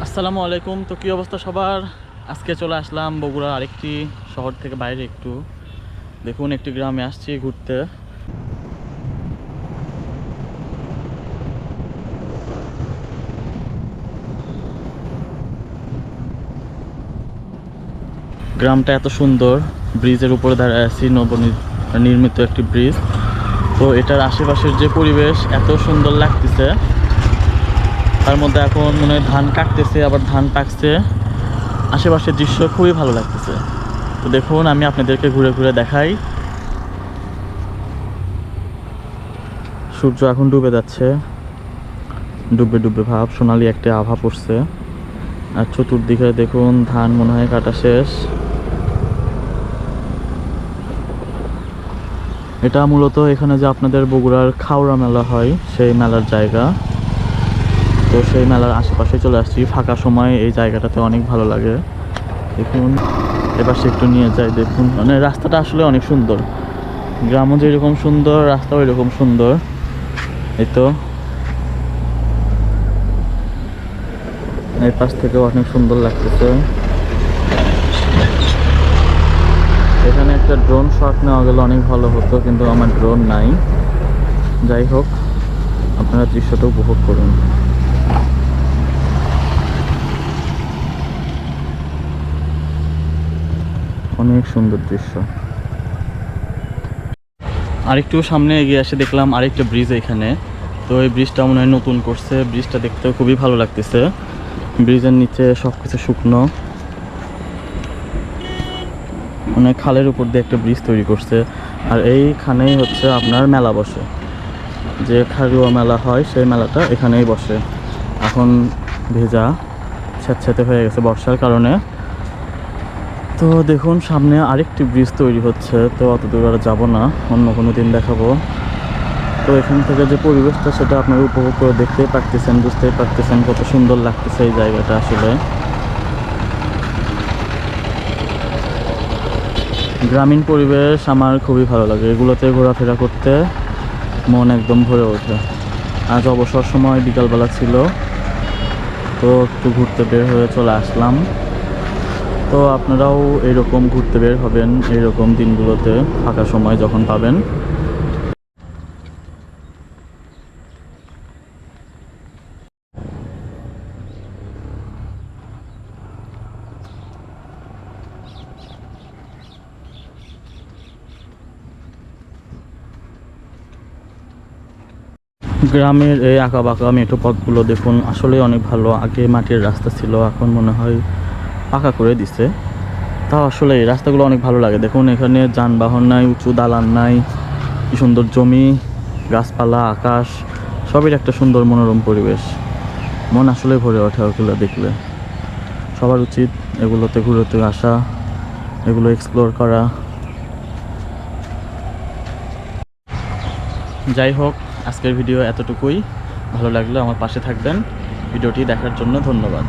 আসসালামু আলাইকুম। তো কী অবস্থা সবার? আজকে চলে আসলাম বগুড়া আরেকটি শহর থেকে বাইরে একটু। দেখুন, একটি গ্রামে আসছি ঘুরতে। গ্রামটা এত সুন্দর। ব্রিজের উপরে দাঁড়ায় আছি নবনির- নির্মিত একটি ব্রিজ। তো এটার আশেপাশের যে পরিবেশ এত সুন্দর লাগতেছে। তার মধ্যে এখন মনে হয় ধান কাটতেছে, আবার ধান পাকছে। আশেপাশের দৃশ্য খুবই ভালো লাগতেছে। তো দেখুন, আমি আপনাদেরকে ঘুরে ঘুরে দেখাই। সূর্য এখন ডুবে যাচ্ছে। ডুবে ডুবে ভাব, সোনালি একটা আভা পড়ছে। আর চতুর্দিকে দেখুন, ধান মনে হয় কাটা শেষ। এটা মূলত এখানে যে আপনাদের বগুড়ার খাওড়া মেলা হয়, সেই মেলার জায়গা। তো সেই মেলার আশেপাশে চলে আসছি। ফাঁকা সময় এই জায়গাটাতে অনেক ভালো লাগে। দেখুন সে একটু নিয়ে যাই, দেখুন। মানে রাস্তাটা আসলে অনেক সুন্দর। গ্রামও যেরকম সুন্দর, রাস্তাও এরকম সুন্দর। এই তো। এই পাশ থেকেও অনেক সুন্দর লাগতেছে। এখানে একটা ড্রোন শট নেওয়া গেলে অনেক ভালো হতো, কিন্তু আমার ড্রোন নাই। যাই হোক, আপনারা দৃশ্যটা উপভোগ করুন। অনেক সুন্দর দৃশ্য। আরেকটু সামনে এগিয়ে এসে দেখলাম আরেকটা ব্রিজ এখানে। তো এই ব্রিজটা মনে হয় নতুন করছে। ব্রিজটা দেখতে খুবই ভালো লাগতেছে। ব্রিজের নিচে সব কিছু শুকনো। মানে খালের উপর দিয়ে একটা ব্রিজ তৈরি করছে। আর এইখানেই হচ্ছে আপনার মেলা বসে। যে খারুয়া মেলা হয়, সেই মেলাটা এখানেই বসে। এখন ভেজা, স্যাঁতস্যাঁতে হয়ে গেছে বর্ষার কারণে। তো দেখুন, সামনে আরেকটি ব্রিজ তৈরি হচ্ছে। তো অত দূর আর যাব না, অন্য কোনো দিন দেখাবো। তো এখান থেকে যে পরিবেশটা, সেটা আপনারা উপভোগ করে দেখতেই পারতেছেন, বুঝতেই পারতেছেন কত সুন্দর লাগতেছে এই জায়গাটা আসলে। গ্রামীণ পরিবেশ আমার খুবই ভালো লাগে। এগুলোতে ঘোরাফেরা করতে মন একদম ভরে ওঠে। আজ অবসর সময় বিকালবেলা ছিল। তো একটু ঘুরতে বের হয়ে চলে আসলাম। তো আপনারাও এরকম ঘুরতে বের হবেন, এরকম দিনগুলোতে ফাঁকা সময় যখন পাবেন। গ্রামের এই আঁকা বাঁকা মেঠো পথগুলো দেখুন আসলে অনেক ভালো। আগে মাটির রাস্তা ছিল, এখন মনে হয় পাকা করে দিছে। তাও আসলে এই রাস্তাগুলো অনেক ভালো লাগে। দেখুন, এখানে যানবাহন নাই, উঁচু দালান নাই সুন্দর জমি, গাছপালা, আকাশ, সবের একটা সুন্দর মনোরম পরিবেশ। মন আসলে ভরে ওঠে ওগুলো দেখলে। সবার উচিত এগুলোতে ঘুরতে আসা, এগুলো এক্সপ্লোর করা। যাই হোক, আজকের ভিডিও এতটুকুই। ভালো লাগলে আমার পাশে থাকবেন। ভিডিওটি দেখার জন্য ধন্যবাদ।